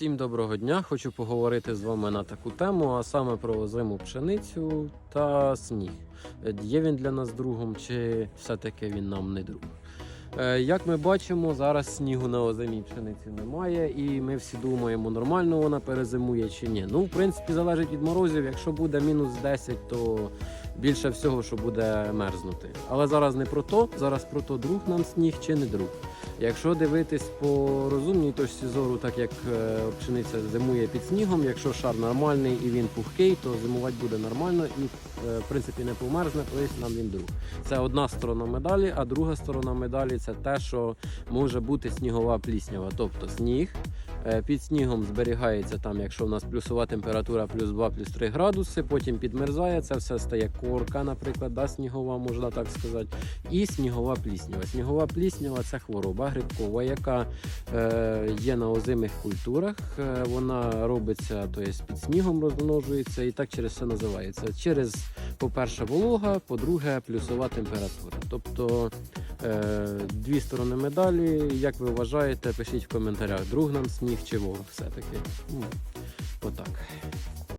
Всім доброго дня! Хочу поговорити з вами на таку тему, а саме про озиму пшеницю та сніг. Е, Є він для нас другом, чи все-таки він нам не друг? Е, Як ми бачимо, зараз снігу на озимій пшениці немає, і ми всі думаємо, нормально вона перезимує чи ні. Ну, в принципі, залежить від морозів. Якщо буде мінус 10, то більше всього, що буде мерзнути. Але зараз не про то, зараз про то, друг нам сніг чи не друг. Якщо дивитись по розумній точці зору, так як е, пшениця зимує під снігом, якщо шар нормальний і він пухкий, то зимувати буде нормально і е, в принципі не померзне, то нам він друг. Це одна сторона медалі, а друга сторона медалі це те, що може бути снігова пліснява, тобто сніг. Е, Під снігом зберігається там, якщо в нас плюсова температура плюс 2, плюс 3 градуси, потім підмерзає, це все стає корка, наприклад, да, снігова, можна так сказати, і снігова пліснява. Снігова пліснява це хвороба грибкова, яка е, є на озимих культурах. Е, вона робиться, тобто під снігом розмножується і так через все називається. Через, по-перше, волога, по-друге, плюсова температура. Тобто дві сторони медалі. Як ви вважаєте, пишіть в коментарях, друг нам сніг чи ворог все-таки. Отак.